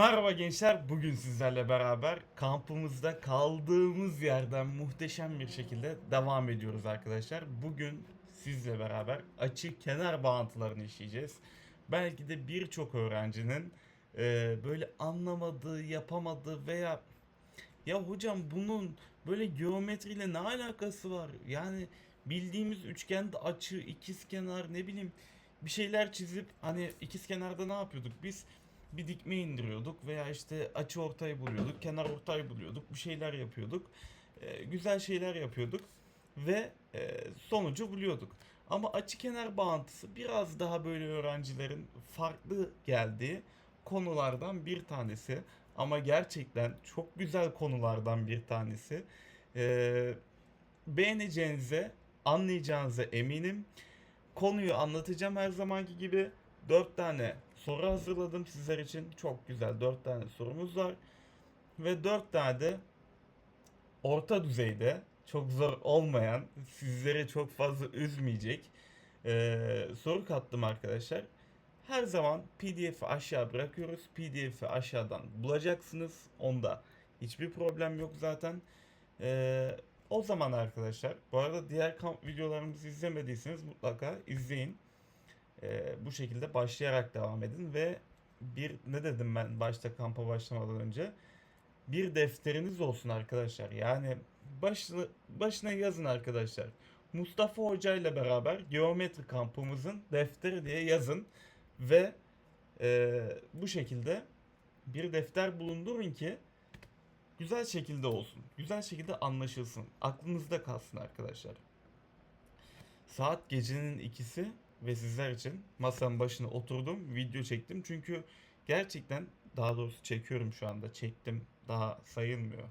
Merhaba gençler, bugün sizlerle beraber kampımızda kaldığımız yerden muhteşem bir şekilde devam ediyoruz arkadaşlar. Bugün sizle beraber açı kenar bağıntılarını işleyeceğiz. Belki de birçok öğrencinin e, böyle anlamadığı, yapamadığı veya ya hocam bunun böyle geometriyle ne alakası var? Yani bildiğimiz üçgende açı, ikizkenar ne bileyim bir şeyler çizip hani ikizkenarda ne yapıyorduk biz? Bir dikme indiriyorduk veya işte açı ortayı buluyorduk, kenar ortayı buluyorduk, bir şeyler yapıyorduk. Ee, güzel şeyler yapıyorduk ve e, sonucu buluyorduk. Ama açı kenar bağıntısı biraz daha böyle öğrencilerin farklı geldiği konulardan bir tanesi. Ama gerçekten çok güzel konulardan bir tanesi. Ee, beğeneceğinize, anlayacağınıza eminim. Konuyu anlatacağım her zamanki gibi. 4 tane soru hazırladım sizler için. Çok güzel 4 tane sorumuz var. Ve 4 tane de orta düzeyde çok zor olmayan, sizleri çok fazla üzmeyecek eee, soru kattım arkadaşlar. Her zaman PDF'i aşağı bırakıyoruz. PDF'i aşağıdan bulacaksınız. Onda hiçbir problem yok zaten. Eee, o zaman arkadaşlar, bu arada diğer kamp videolarımızı izlemediyseniz mutlaka izleyin. Ee, bu şekilde başlayarak devam edin ve bir ne dedim ben başta kampa başlamadan önce bir defteriniz olsun arkadaşlar. Yani başına, başına yazın arkadaşlar. Mustafa Hoca ile beraber geometri kampımızın defteri diye yazın ve e, bu şekilde bir defter bulundurun ki güzel şekilde olsun. Güzel şekilde anlaşılsın. Aklınızda kalsın arkadaşlar. Saat gecenin ikisi ve sizler için masanın başına oturdum, video çektim. Çünkü gerçekten daha doğrusu çekiyorum şu anda. Çektim. Daha sayılmıyor.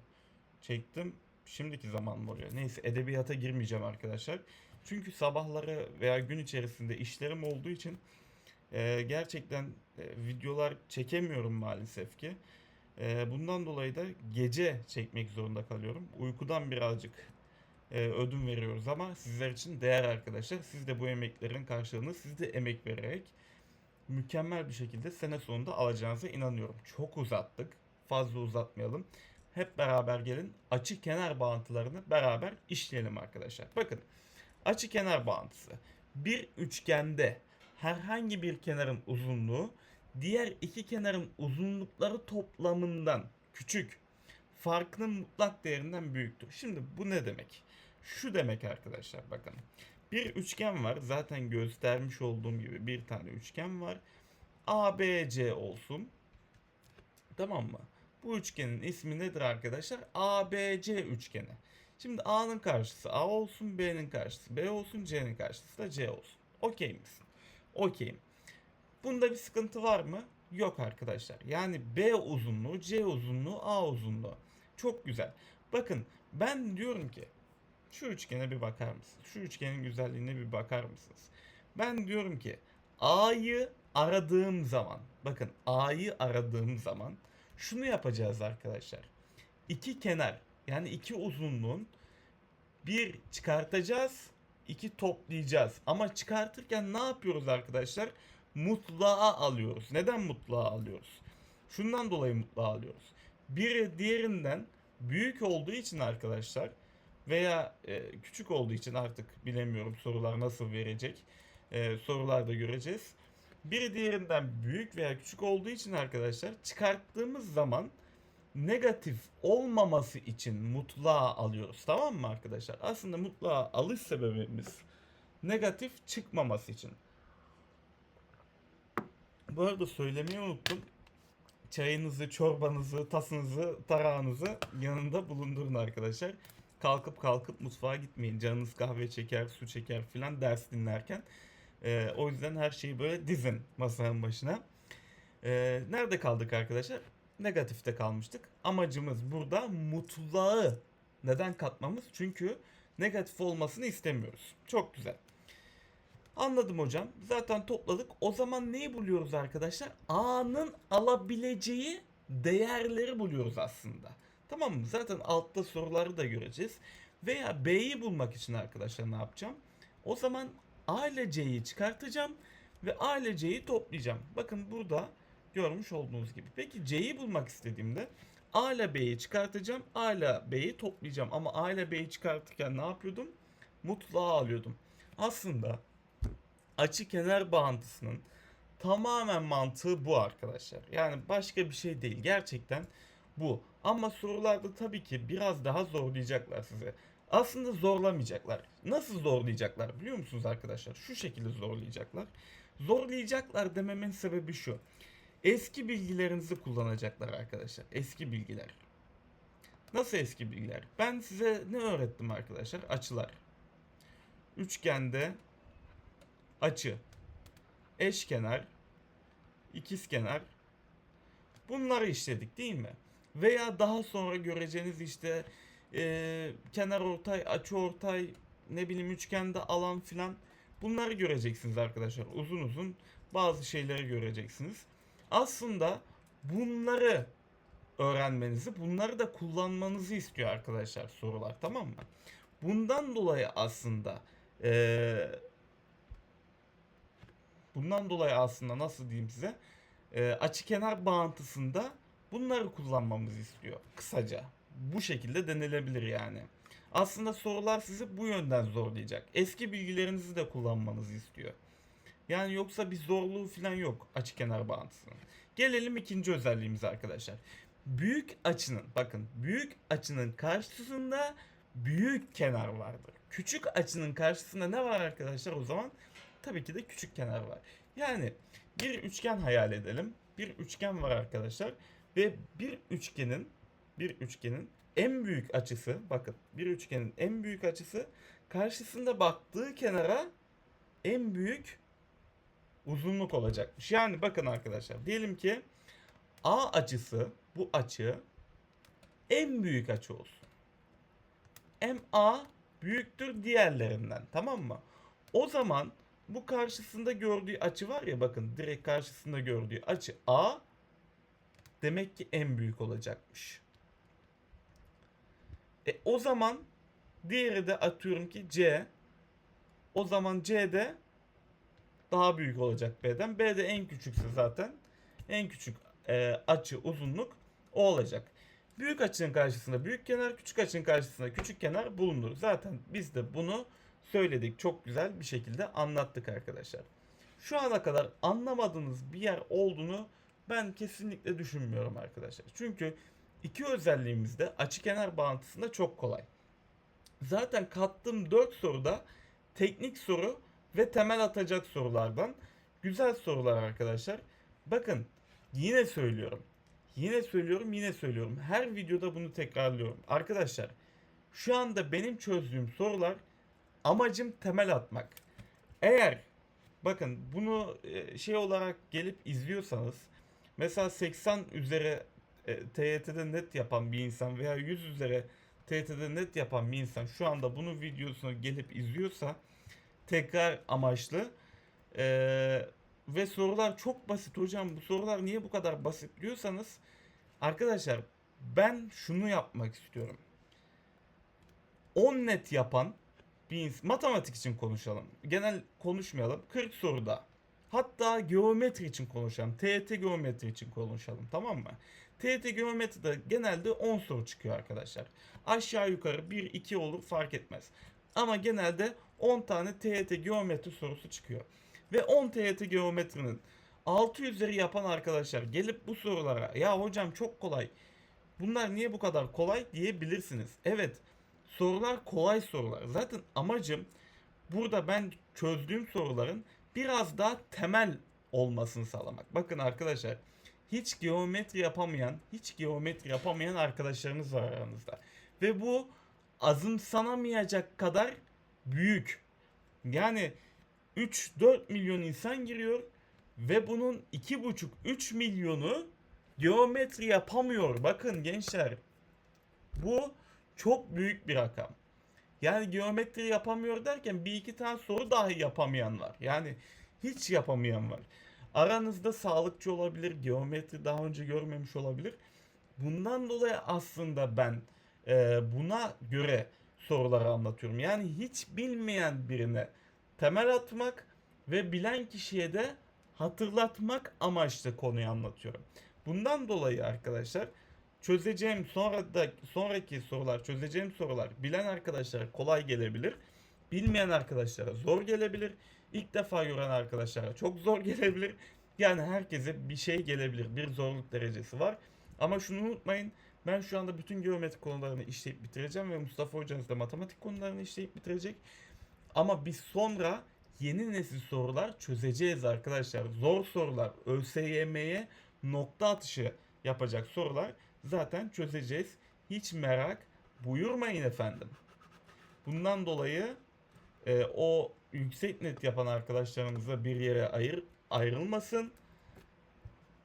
Çektim. Şimdiki zaman oluyor? Neyse edebiyata girmeyeceğim arkadaşlar. Çünkü sabahları veya gün içerisinde işlerim olduğu için e, gerçekten e, videolar çekemiyorum maalesef ki. E, bundan dolayı da gece çekmek zorunda kalıyorum. Uykudan birazcık e, ödün veriyoruz ama sizler için değer arkadaşlar. Siz de bu emeklerin karşılığını siz de emek vererek mükemmel bir şekilde sene sonunda alacağınıza inanıyorum. Çok uzattık. Fazla uzatmayalım. Hep beraber gelin açı kenar bağıntılarını beraber işleyelim arkadaşlar. Bakın açı kenar bağıntısı bir üçgende herhangi bir kenarın uzunluğu diğer iki kenarın uzunlukları toplamından küçük farkının mutlak değerinden büyüktür. Şimdi bu ne demek? Şu demek arkadaşlar bakın. Bir üçgen var. Zaten göstermiş olduğum gibi bir tane üçgen var. ABC olsun. Tamam mı? Bu üçgenin ismi nedir arkadaşlar? ABC üçgeni. Şimdi A'nın karşısı A olsun, B'nin karşısı B olsun, C'nin karşısı da C olsun. Okey misin? Okeyim. Bunda bir sıkıntı var mı? Yok arkadaşlar. Yani B uzunluğu, C uzunluğu, A uzunluğu. Çok güzel. Bakın ben diyorum ki şu üçgene bir bakar mısınız? Şu üçgenin güzelliğine bir bakar mısınız? Ben diyorum ki A'yı aradığım zaman bakın A'yı aradığım zaman şunu yapacağız arkadaşlar. İki kenar yani iki uzunluğun bir çıkartacağız, iki toplayacağız. Ama çıkartırken ne yapıyoruz arkadaşlar? Mutlağa alıyoruz. Neden mutlağa alıyoruz? Şundan dolayı mutlağa alıyoruz. Biri diğerinden büyük olduğu için arkadaşlar veya e, küçük olduğu için artık bilemiyorum sorular nasıl verecek. E, sorularda göreceğiz. Biri diğerinden büyük veya küçük olduğu için arkadaşlar çıkarttığımız zaman negatif olmaması için mutlağa alıyoruz. Tamam mı arkadaşlar? Aslında mutlağa alış sebebimiz negatif çıkmaması için. Bu arada söylemeyi unuttum. Çayınızı, çorbanızı, tasınızı, tarağınızı yanında bulundurun arkadaşlar. Kalkıp kalkıp mutfağa gitmeyin. Canınız kahve çeker, su çeker filan ders dinlerken. Ee, o yüzden her şeyi böyle dizin masanın başına. Ee, nerede kaldık arkadaşlar? Negatifte kalmıştık. Amacımız burada mutlağı neden katmamız? Çünkü negatif olmasını istemiyoruz. Çok güzel. Anladım hocam. Zaten topladık. O zaman neyi buluyoruz arkadaşlar? A'nın alabileceği değerleri buluyoruz aslında. Tamam mı? Zaten altta soruları da göreceğiz. Veya B'yi bulmak için arkadaşlar ne yapacağım? O zaman A ile C'yi çıkartacağım ve A ile C'yi toplayacağım. Bakın burada Görmüş olduğunuz gibi. Peki C'yi bulmak istediğimde A ile B'yi çıkartacağım. A ile B'yi toplayacağım. Ama A ile B'yi çıkartırken ne yapıyordum? Mutlağı alıyordum. Aslında açı kenar bağıntısının tamamen mantığı bu arkadaşlar. Yani başka bir şey değil. Gerçekten bu. Ama sorularda tabii ki biraz daha zorlayacaklar size. Aslında zorlamayacaklar. Nasıl zorlayacaklar biliyor musunuz arkadaşlar? Şu şekilde zorlayacaklar. Zorlayacaklar dememin sebebi şu. Eski bilgilerinizi kullanacaklar arkadaşlar. Eski bilgiler. Nasıl eski bilgiler? Ben size ne öğrettim arkadaşlar? Açılar. Üçgende açı, eşkenar, ikizkenar bunları işledik değil mi? Veya daha sonra göreceğiniz işte e, kenar ortay, açı ortay, ne bileyim üçgende alan filan bunları göreceksiniz arkadaşlar. Uzun uzun bazı şeyleri göreceksiniz. Aslında bunları öğrenmenizi, bunları da kullanmanızı istiyor arkadaşlar sorular tamam mı? Bundan dolayı aslında eee bundan dolayı aslında nasıl diyeyim size eee açı kenar bağıntısında bunları kullanmamızı istiyor kısaca. Bu şekilde denilebilir yani. Aslında sorular sizi bu yönden zorlayacak. Eski bilgilerinizi de kullanmanızı istiyor. Yani yoksa bir zorluğu falan yok açı kenar bağıntısının. Gelelim ikinci özelliğimize arkadaşlar. Büyük açının bakın büyük açının karşısında büyük kenar vardır. Küçük açının karşısında ne var arkadaşlar o zaman? Tabii ki de küçük kenar var. Yani bir üçgen hayal edelim. Bir üçgen var arkadaşlar ve bir üçgenin bir üçgenin en büyük açısı bakın bir üçgenin en büyük açısı karşısında baktığı kenara en büyük uzunluk olacakmış. Yani bakın arkadaşlar diyelim ki A açısı bu açı en büyük açı olsun. MA büyüktür diğerlerinden tamam mı? O zaman bu karşısında gördüğü açı var ya bakın direkt karşısında gördüğü açı A demek ki en büyük olacakmış. E o zaman diğeri de atıyorum ki C. O zaman C de daha büyük olacak B'den. B de en küçükse zaten en küçük e, açı uzunluk o olacak. Büyük açının karşısında büyük kenar, küçük açının karşısında küçük kenar bulunur. Zaten biz de bunu söyledik. Çok güzel bir şekilde anlattık arkadaşlar. Şu ana kadar anlamadığınız bir yer olduğunu ben kesinlikle düşünmüyorum arkadaşlar. Çünkü iki özelliğimiz de açı kenar bağıntısında çok kolay. Zaten kattığım 4 soruda teknik soru ve temel atacak sorulardan güzel sorular arkadaşlar. Bakın yine söylüyorum. Yine söylüyorum, yine söylüyorum. Her videoda bunu tekrarlıyorum. Arkadaşlar şu anda benim çözdüğüm sorular amacım temel atmak. Eğer bakın bunu e, şey olarak gelip izliyorsanız mesela 80 üzeri e, TYT'de net yapan bir insan veya 100 üzeri TYT'de net yapan bir insan şu anda bunu videosunu gelip izliyorsa tekrar amaçlı ee, ve sorular çok basit hocam bu sorular niye bu kadar basit diyorsanız arkadaşlar ben şunu yapmak istiyorum. 10 net yapan bir ins- matematik için konuşalım. Genel konuşmayalım. 40 soruda hatta geometri için konuşalım TET geometri için konuşalım tamam mı TET geometride genelde 10 soru çıkıyor arkadaşlar aşağı yukarı 1 2 olur fark etmez ama genelde 10 tane TYT geometri sorusu çıkıyor. Ve 10 TYT geometrinin 6 üzeri yapan arkadaşlar gelip bu sorulara ya hocam çok kolay. Bunlar niye bu kadar kolay diyebilirsiniz. Evet sorular kolay sorular. Zaten amacım burada ben çözdüğüm soruların biraz daha temel olmasını sağlamak. Bakın arkadaşlar hiç geometri yapamayan, hiç geometri yapamayan arkadaşlarınız var aranızda. Ve bu azımsanamayacak kadar büyük. Yani 3-4 milyon insan giriyor ve bunun 2,5-3 milyonu geometri yapamıyor. Bakın gençler bu çok büyük bir rakam. Yani geometri yapamıyor derken bir iki tane soru dahi yapamayan var. Yani hiç yapamayan var. Aranızda sağlıkçı olabilir, geometri daha önce görmemiş olabilir. Bundan dolayı aslında ben e, buna göre soruları anlatıyorum. Yani hiç bilmeyen birine temel atmak ve bilen kişiye de hatırlatmak amaçlı konuyu anlatıyorum. Bundan dolayı arkadaşlar çözeceğim sonra da sonraki sorular, çözeceğim sorular bilen arkadaşlara kolay gelebilir. Bilmeyen arkadaşlara zor gelebilir. İlk defa gören arkadaşlara çok zor gelebilir. Yani herkese bir şey gelebilir. Bir zorluk derecesi var. Ama şunu unutmayın. Ben şu anda bütün geometri konularını işleyip bitireceğim ve Mustafa hocanız da matematik konularını işleyip bitirecek. Ama biz sonra yeni nesil sorular çözeceğiz arkadaşlar. Zor sorular, ÖSYM'ye nokta atışı yapacak sorular zaten çözeceğiz. Hiç merak buyurmayın efendim. Bundan dolayı e, o yüksek net yapan arkadaşlarımıza bir yere ayır, ayrılmasın.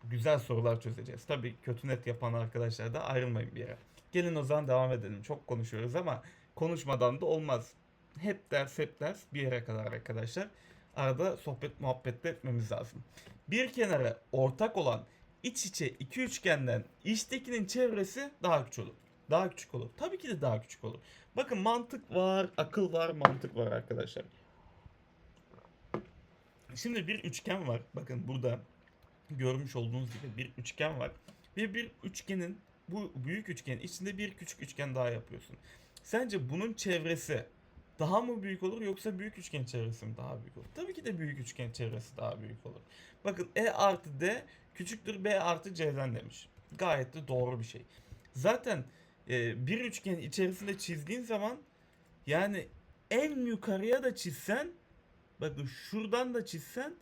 Güzel sorular çözeceğiz. Tabii kötü net yapan arkadaşlar da ayrılmayın bir yere. Gelin o zaman devam edelim. Çok konuşuyoruz ama konuşmadan da olmaz. Hep ders hep ders bir yere kadar arkadaşlar. Arada sohbet muhabbet de etmemiz lazım. Bir kenara ortak olan iç içe iki üçgenden içtekinin çevresi daha küçük olur. Daha küçük olur. Tabii ki de daha küçük olur. Bakın mantık var, akıl var, mantık var arkadaşlar. Şimdi bir üçgen var. Bakın burada görmüş olduğunuz gibi bir üçgen var. Ve bir üçgenin bu büyük üçgenin içinde bir küçük üçgen daha yapıyorsun. Sence bunun çevresi daha mı büyük olur yoksa büyük üçgen çevresi mi daha büyük olur? Tabii ki de büyük üçgen çevresi daha büyük olur. Bakın E artı D küçüktür B artı C'den demiş. Gayet de doğru bir şey. Zaten e, bir üçgen içerisinde çizdiğin zaman yani en yukarıya da çizsen bakın şuradan da çizsen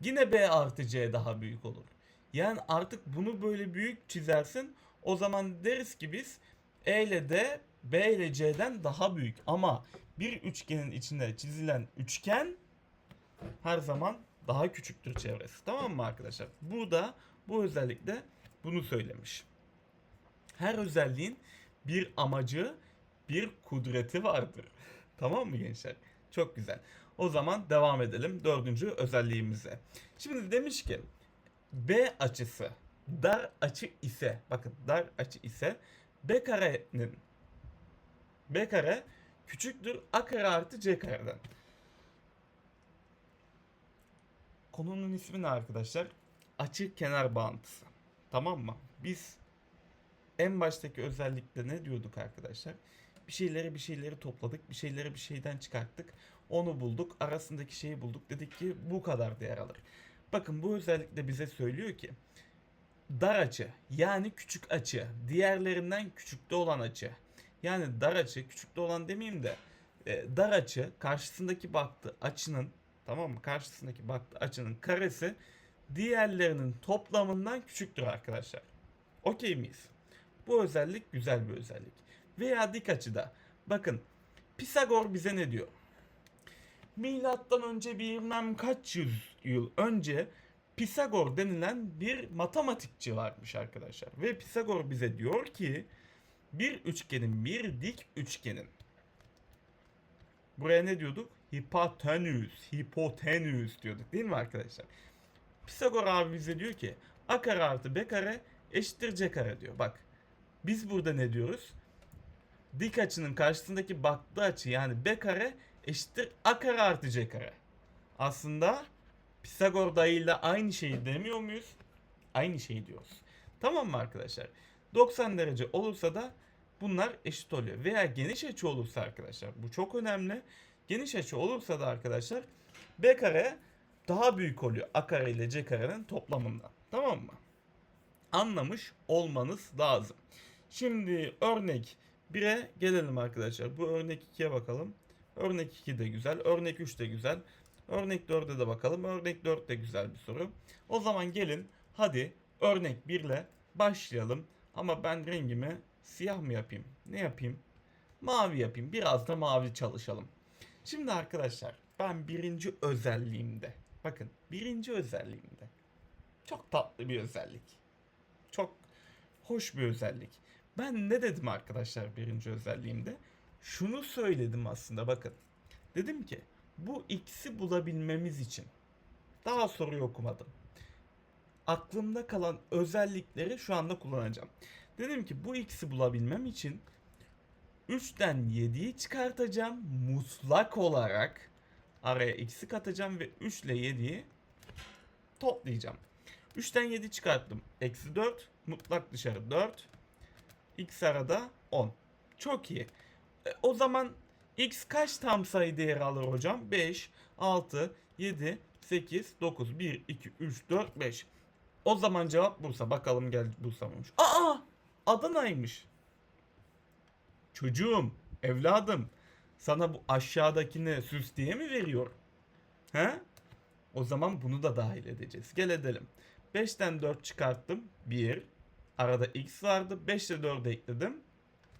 yine B artı C daha büyük olur. Yani artık bunu böyle büyük çizersin. O zaman deriz ki biz E ile D B ile C'den daha büyük. Ama bir üçgenin içinde çizilen üçgen her zaman daha küçüktür çevresi. Tamam mı arkadaşlar? Burada bu özellikle bunu söylemiş. Her özelliğin bir amacı, bir kudreti vardır. Tamam mı gençler? Çok güzel. O zaman devam edelim dördüncü özelliğimize. Şimdi demiş ki B açısı dar açı ise bakın dar açı ise B karenin B kare küçüktür A kare artı C kareden. Konunun ismi ne arkadaşlar? Açı kenar bağıntısı. Tamam mı? Biz en baştaki özellikle ne diyorduk arkadaşlar? Bir şeyleri bir şeyleri topladık. Bir şeyleri bir şeyden çıkarttık. Onu bulduk. Arasındaki şeyi bulduk. Dedik ki bu kadar değer alır. Bakın bu özellikle bize söylüyor ki dar açı yani küçük açı diğerlerinden küçükte olan açı. Yani dar açı küçükte olan demeyeyim de e, dar açı karşısındaki baktı açının tamam mı? Karşısındaki baktı açının karesi diğerlerinin toplamından küçüktür arkadaşlar. Okey miyiz? Bu özellik güzel bir özellik. Veya dik açıda. Bakın Pisagor bize ne diyor? Milattan önce bilmem kaç yüz yıl önce Pisagor denilen bir matematikçi varmış arkadaşlar. Ve Pisagor bize diyor ki bir üçgenin bir dik üçgenin Buraya ne diyorduk? Hipotenüs, hipotenüs diyorduk değil mi arkadaşlar? Pisagor abi bize diyor ki a kare artı b kare eşittir c kare diyor. Bak biz burada ne diyoruz? Dik açının karşısındaki baktığı açı yani b kare eşittir a kare artı c kare. Aslında Pisagor dayıyla aynı şeyi demiyor muyuz? Aynı şeyi diyoruz. Tamam mı arkadaşlar? 90 derece olursa da bunlar eşit oluyor. Veya geniş açı olursa arkadaşlar bu çok önemli. Geniş açı olursa da arkadaşlar b kare daha büyük oluyor a kare ile c karenin toplamından. Tamam mı? Anlamış olmanız lazım. Şimdi örnek 1'e gelelim arkadaşlar. Bu örnek 2'ye bakalım. Örnek 2 de güzel. Örnek 3 de güzel. Örnek 4'e de bakalım. Örnek 4 de güzel bir soru. O zaman gelin hadi örnek 1 ile başlayalım. Ama ben rengimi siyah mı yapayım? Ne yapayım? Mavi yapayım. Biraz da mavi çalışalım. Şimdi arkadaşlar ben birinci özelliğimde bakın birinci özelliğimde çok tatlı bir özellik. Çok hoş bir özellik. Ben ne dedim arkadaşlar birinci özelliğimde? Şunu söyledim aslında bakın. Dedim ki bu x'i bulabilmemiz için daha soruyu okumadım. Aklımda kalan özellikleri şu anda kullanacağım. Dedim ki bu x'i bulabilmem için 3'ten 7'yi çıkartacağım mutlak olarak araya x'i katacağım ve 3 ile 7'yi Toplayacağım. 3'ten 7 çıkarttım. Eksi 4. Mutlak dışarı 4. X arada 10. Çok iyi. E, o zaman X kaç tam sayı değeri alır hocam? 5, 6, 7, 8, 9, 1, 2, 3, 4, 5. O zaman cevap Bursa. Bakalım gel Bursa mıymış? Aa! Adana'ymış. Çocuğum, evladım. Sana bu aşağıdakini süs diye mi veriyor? He? O zaman bunu da dahil edeceğiz. Gel edelim. 5'ten 4 çıkarttım. 1. Arada x vardı. 5 ile 4'ü ekledim.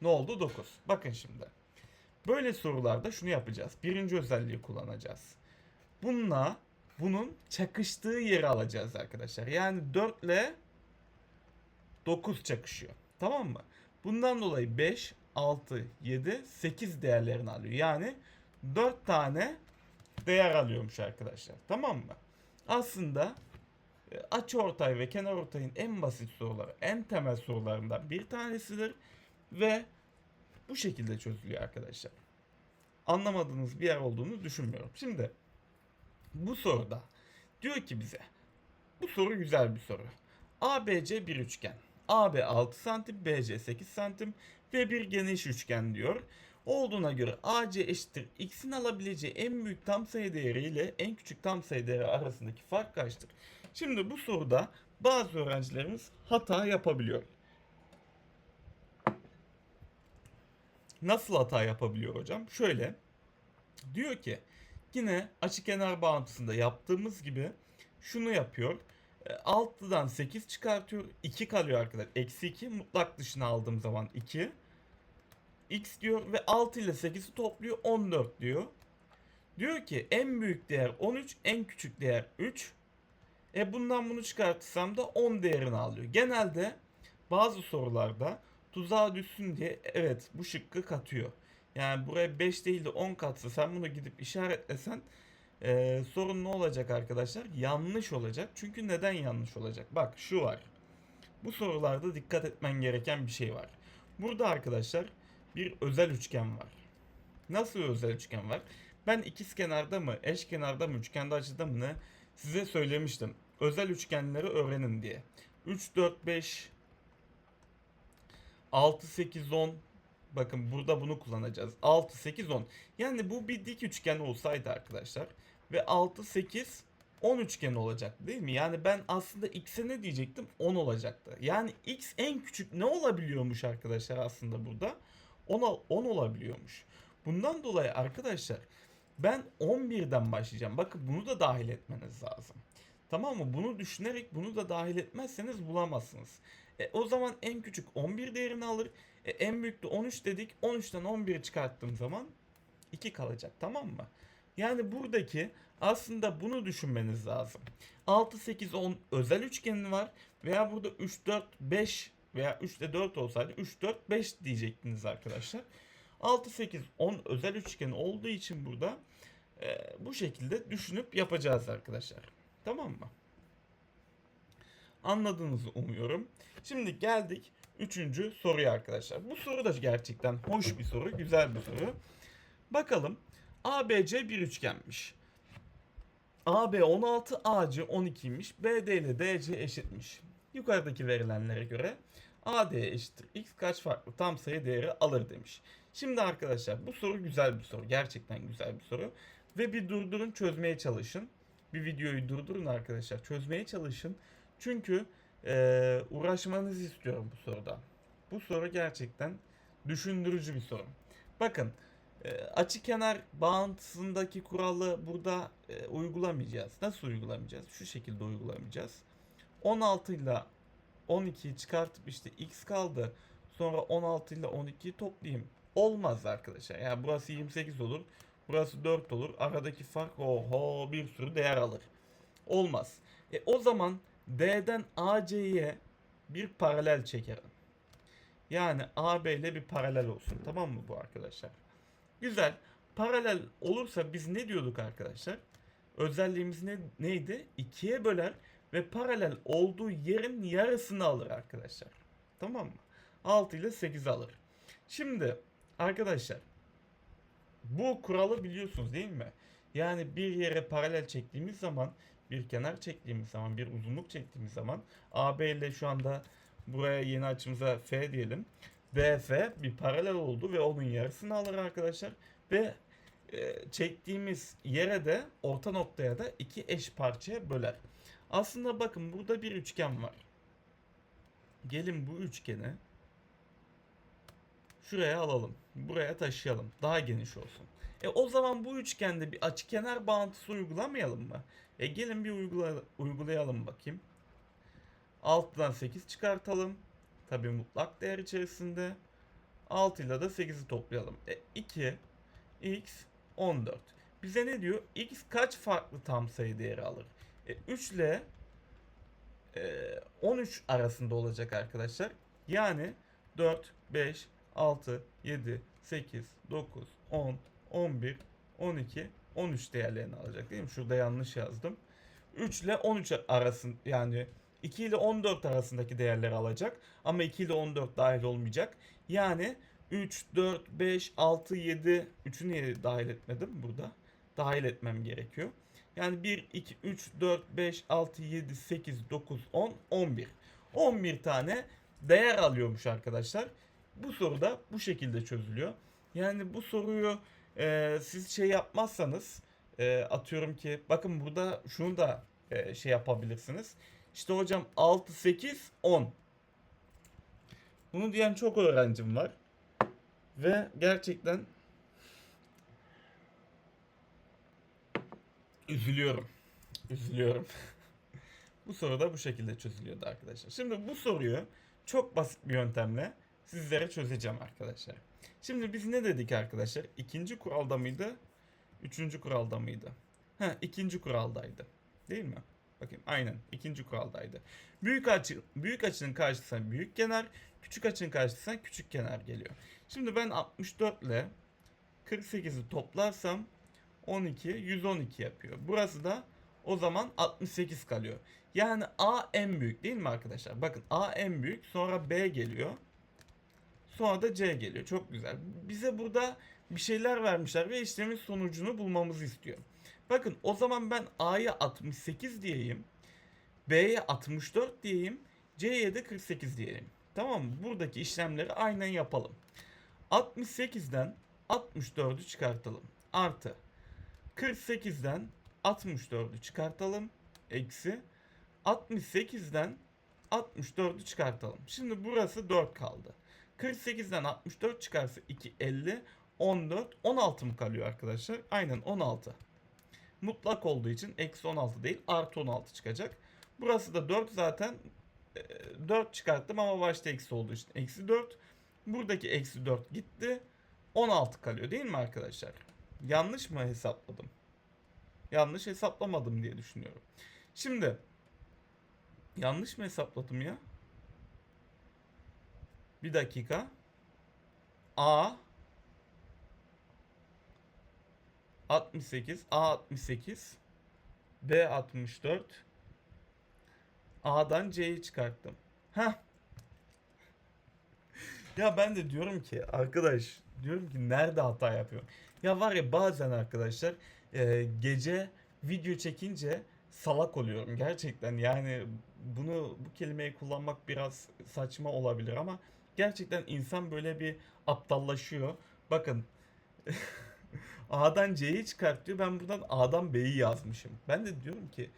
Ne oldu? 9. Bakın şimdi. Böyle sorularda şunu yapacağız. Birinci özelliği kullanacağız. Bununla bunun çakıştığı yeri alacağız arkadaşlar. Yani 4 ile 9 çakışıyor. Tamam mı? Bundan dolayı 5, 6, 7, 8 değerlerini alıyor. Yani 4 tane değer alıyormuş arkadaşlar. Tamam mı? Aslında e, açı ortay ve kenar ortayın en basit soruları, en temel sorularından bir tanesidir ve bu şekilde çözülüyor arkadaşlar. Anlamadığınız bir yer olduğunu düşünmüyorum. Şimdi bu soruda diyor ki bize bu soru güzel bir soru. ABC bir üçgen. AB 6 santim, BC 8 santim ve bir geniş üçgen diyor. Olduğuna göre AC eşittir x'in alabileceği en büyük tam sayı değeri ile en küçük tam sayı değeri arasındaki fark kaçtır? Şimdi bu soruda bazı öğrencilerimiz hata yapabiliyor. Nasıl hata yapabiliyor hocam? Şöyle diyor ki yine açıkenar bağıntısında yaptığımız gibi şunu yapıyor. E, 6'dan 8 çıkartıyor. 2 kalıyor arkadaşlar. Eksi 2 mutlak dışına aldığım zaman 2. X diyor ve 6 ile 8'i topluyor 14 diyor. Diyor ki en büyük değer 13, en küçük değer 3. E bundan bunu çıkartırsam da 10 değerini alıyor. Genelde bazı sorularda tuzağa düşsün diye evet bu şıkkı katıyor. Yani buraya 5 değil de 10 katsa sen bunu gidip işaretlesen e, sorun ne olacak arkadaşlar? Yanlış olacak. Çünkü neden yanlış olacak? Bak şu var. Bu sorularda dikkat etmen gereken bir şey var. Burada arkadaşlar bir özel üçgen var. Nasıl bir özel üçgen var? Ben ikiz kenarda mı, eş kenarda mı, üçgende açıda mı ne size söylemiştim. Özel üçgenleri öğrenin diye. 3, 4, 5, 6, 8, 10. Bakın burada bunu kullanacağız. 6, 8, 10. Yani bu bir dik üçgen olsaydı arkadaşlar. Ve 6, 8, 10 üçgen olacak değil mi? Yani ben aslında x'e ne diyecektim? 10 olacaktı. Yani x en küçük ne olabiliyormuş arkadaşlar aslında burada? 10, 10 olabiliyormuş. Bundan dolayı arkadaşlar ben 11'den başlayacağım. Bakın bunu da dahil etmeniz lazım. Tamam mı? Bunu düşünerek bunu da dahil etmezseniz bulamazsınız. E, o zaman en küçük 11 değerini alır. E, en büyük de 13 dedik. 13'ten 11'i çıkarttığım zaman 2 kalacak. Tamam mı? Yani buradaki aslında bunu düşünmeniz lazım. 6, 8, 10 özel üçgeni var. Veya burada 3, 4, 5 veya 3 ile 4 olsaydı 3, 4, 5 diyecektiniz arkadaşlar. 6, 8, 10 özel üçgen olduğu için burada e, bu şekilde düşünüp yapacağız arkadaşlar. Tamam mı? Anladığınızı umuyorum. Şimdi geldik üçüncü soruya arkadaşlar. Bu soru da gerçekten hoş bir soru, güzel bir soru. Bakalım ABC bir üçgenmiş. AB 16, AC 12'ymiş. BD ile DC eşitmiş. Yukarıdaki verilenlere göre AD eşittir X kaç farklı tam sayı değeri alır demiş. Şimdi arkadaşlar bu soru güzel bir soru. Gerçekten güzel bir soru. Ve bir durdurun çözmeye çalışın. Bir videoyu durdurun arkadaşlar. Çözmeye çalışın. Çünkü eee, uğraşmanızı istiyorum bu soruda. Bu soru gerçekten düşündürücü bir soru. Bakın e, açı kenar bağıntısındaki kuralı burada e, uygulamayacağız. Nasıl uygulamayacağız? Şu şekilde uygulamayacağız. 16 ile 12'yi çıkartıp işte x kaldı. Sonra 16 ile 12'yi toplayayım. Olmaz arkadaşlar. Yani burası 28 olur. Burası 4 olur. Aradaki fark oho bir sürü değer alır. Olmaz. E, o zaman D'den AC'ye bir paralel çekerim. Yani AB ile bir paralel olsun. Tamam mı bu arkadaşlar? Güzel. Paralel olursa biz ne diyorduk arkadaşlar? Özelliğimiz ne, neydi? 2'ye böler ve paralel olduğu yerin yarısını alır arkadaşlar. Tamam mı? 6 ile 8 alır. Şimdi arkadaşlar bu kuralı biliyorsunuz değil mi? Yani bir yere paralel çektiğimiz zaman bir kenar çektiğimiz zaman, bir uzunluk çektiğimiz zaman AB ile şu anda buraya yeni açımıza F diyelim. DF bir paralel oldu ve onun yarısını alır arkadaşlar. Ve e, çektiğimiz yere de orta noktaya da iki eş parçaya böler. Aslında bakın burada bir üçgen var. Gelin bu üçgeni şuraya alalım. Buraya taşıyalım. Daha geniş olsun. E o zaman bu üçgende bir açıkenar bağıntısı uygulamayalım mı? E gelin bir uygula uygulayalım bakayım. Alttan 8 çıkartalım. Tabi mutlak değer içerisinde. 6 ile de 8'i toplayalım. E 2 x 14. Bize ne diyor? x kaç farklı tam sayı değeri alır? E 3 ile e, 13 arasında olacak arkadaşlar. Yani 4, 5, 6, 7, 8, 9, 10, 11, 12, 13 değerlerini alacak değil mi? Şurada yanlış yazdım. 3 ile 13 arasında yani 2 ile 14 arasındaki değerleri alacak. Ama 2 ile 14 dahil olmayacak. Yani 3, 4, 5, 6, 7. 3'ü niye dahil etmedim burada? Dahil etmem gerekiyor. Yani 1, 2, 3, 4, 5, 6, 7, 8, 9, 10, 11. 11 tane değer alıyormuş arkadaşlar. Bu soru da bu şekilde çözülüyor. Yani bu soruyu e, siz şey yapmazsanız e, atıyorum ki bakın burada şunu da e, şey yapabilirsiniz. İşte hocam 6, 8, 10. Bunu diyen çok öğrencim var. Ve gerçekten üzülüyorum. Üzülüyorum. bu soru da bu şekilde çözülüyordu arkadaşlar. Şimdi bu soruyu çok basit bir yöntemle sizlere çözeceğim arkadaşlar. Şimdi biz ne dedik arkadaşlar? İkinci kuralda mıydı? Üçüncü kuralda mıydı? Ha ikinci kuraldaydı. Değil mi? Bakayım aynen ikinci kuraldaydı. Büyük açı büyük açının karşısına büyük kenar, küçük açının karşısına küçük kenar geliyor. Şimdi ben 64 ile 48'i toplarsam 12 112 yapıyor. Burası da o zaman 68 kalıyor. Yani A en büyük değil mi arkadaşlar? Bakın A en büyük sonra B geliyor. Sonra da C geliyor. Çok güzel. Bize burada bir şeyler vermişler ve işlemin sonucunu bulmamızı istiyor. Bakın o zaman ben A'ya 68 diyeyim. B'ye 64 diyeyim. C'ye de 48 diyelim. Tamam mı? Buradaki işlemleri aynen yapalım. 68'den 64'ü çıkartalım. Artı 48'den 64'ü çıkartalım. Eksi 68'den 64'ü çıkartalım. Şimdi burası 4 kaldı. 48'den 64 çıkarsa 2 50 14 16 mı kalıyor arkadaşlar? Aynen 16. Mutlak olduğu için eksi 16 değil artı 16 çıkacak. Burası da 4 zaten 4 çıkarttım ama başta eksi olduğu için eksi 4. Buradaki eksi 4 gitti. 16 kalıyor değil mi arkadaşlar? Yanlış mı hesapladım? Yanlış hesaplamadım diye düşünüyorum. Şimdi yanlış mı hesapladım ya? Bir dakika. A 68, A 68, B 64. A'dan C'yi çıkarttım. Ha. Ya ben de diyorum ki arkadaş diyorum ki nerede hata yapıyorum. Ya var ya bazen arkadaşlar e, gece video çekince salak oluyorum gerçekten yani bunu bu kelimeyi kullanmak biraz saçma olabilir ama gerçekten insan böyle bir aptallaşıyor. Bakın A'dan C'yi çıkartıyor. Ben buradan A'dan B'yi yazmışım. Ben de diyorum ki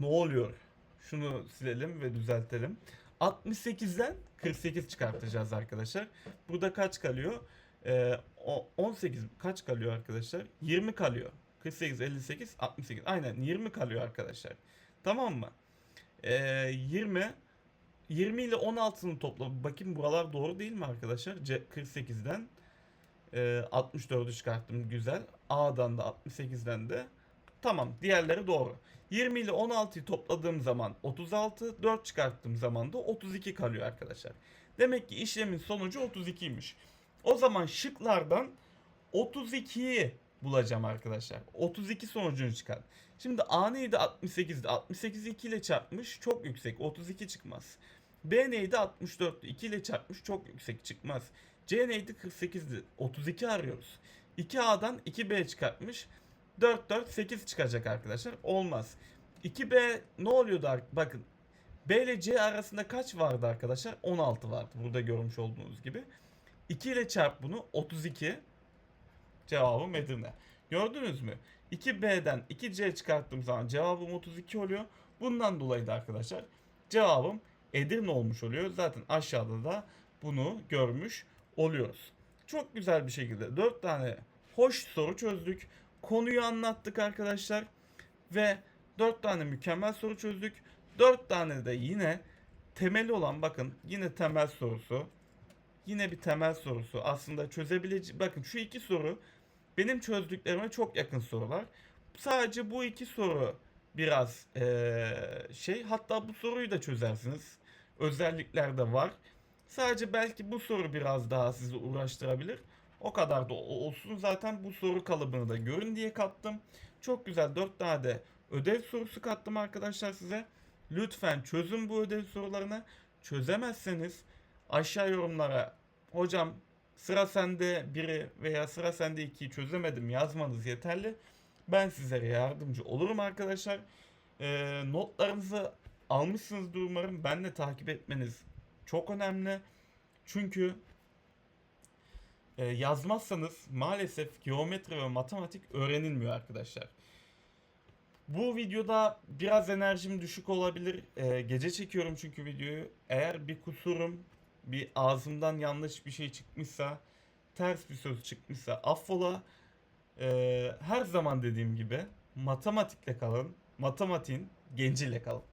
ne oluyor? Şunu silelim ve düzeltelim. 68'den 48 çıkartacağız arkadaşlar. Burada kaç kalıyor? Ee, 18 kaç kalıyor arkadaşlar? 20 kalıyor. 48, 58, 68. Aynen 20 kalıyor arkadaşlar. Tamam mı? Ee, 20 20 ile 16'nın toplamı. Bakayım buralar doğru değil mi arkadaşlar? C 48'den e, 64'ü çıkarttım. Güzel. A'dan da 68'den de. Tamam. Diğerleri doğru. 20 ile 16'yı topladığım zaman 36. 4 çıkarttığım zaman da 32 kalıyor arkadaşlar. Demek ki işlemin sonucu 32'ymiş. O zaman şıklardan 32'yi bulacağım arkadaşlar. 32 sonucunu çıkar. Şimdi A neydi 68'di. 68'i 2 ile çarpmış çok yüksek. 32 çıkmaz. B neydi 64'tü. 2 ile çarpmış çok yüksek çıkmaz. C neydi 48'di. 32 arıyoruz. 2A'dan 2B çıkartmış. 4 4 8 çıkacak arkadaşlar. Olmaz. 2B ne oluyordu? Bakın B ile C arasında kaç vardı arkadaşlar? 16 vardı. Burada görmüş olduğunuz gibi. 2 ile çarp bunu 32. Cevabım Edirne. Gördünüz mü? 2B'den 2C çıkarttığım zaman cevabım 32 oluyor. Bundan dolayı da arkadaşlar cevabım Edirne olmuş oluyor. Zaten aşağıda da bunu görmüş oluyoruz. Çok güzel bir şekilde 4 tane hoş soru çözdük. Konuyu anlattık arkadaşlar. Ve 4 tane mükemmel soru çözdük. 4 tane de yine temeli olan bakın yine temel sorusu. Yine bir temel sorusu. Aslında çözebileceği bakın şu iki soru benim çözdüklerime çok yakın sorular. Sadece bu iki soru biraz eee, şey hatta bu soruyu da çözersiniz. Özellikler de var. Sadece belki bu soru biraz daha sizi uğraştırabilir. O kadar da olsun. Zaten bu soru kalıbını da görün diye kattım. Çok güzel 4 tane de ödev sorusu kattım arkadaşlar size. Lütfen çözün bu ödev sorularını. Çözemezseniz aşağı yorumlara hocam sıra sende biri veya sıra sende ikiyi çözemedim yazmanız yeterli. Ben sizlere yardımcı olurum arkadaşlar. Ee, notlarınızı almışsınızdır umarım. Ben de takip etmeniz çok önemli. Çünkü e, yazmazsanız maalesef geometri ve matematik öğrenilmiyor arkadaşlar. Bu videoda biraz enerjim düşük olabilir. Ee, gece çekiyorum çünkü videoyu. Eğer bir kusurum, bir ağzımdan yanlış bir şey çıkmışsa, ters bir söz çıkmışsa affola. Ee, her zaman dediğim gibi matematikle kalın, matematiğin genciyle kalın.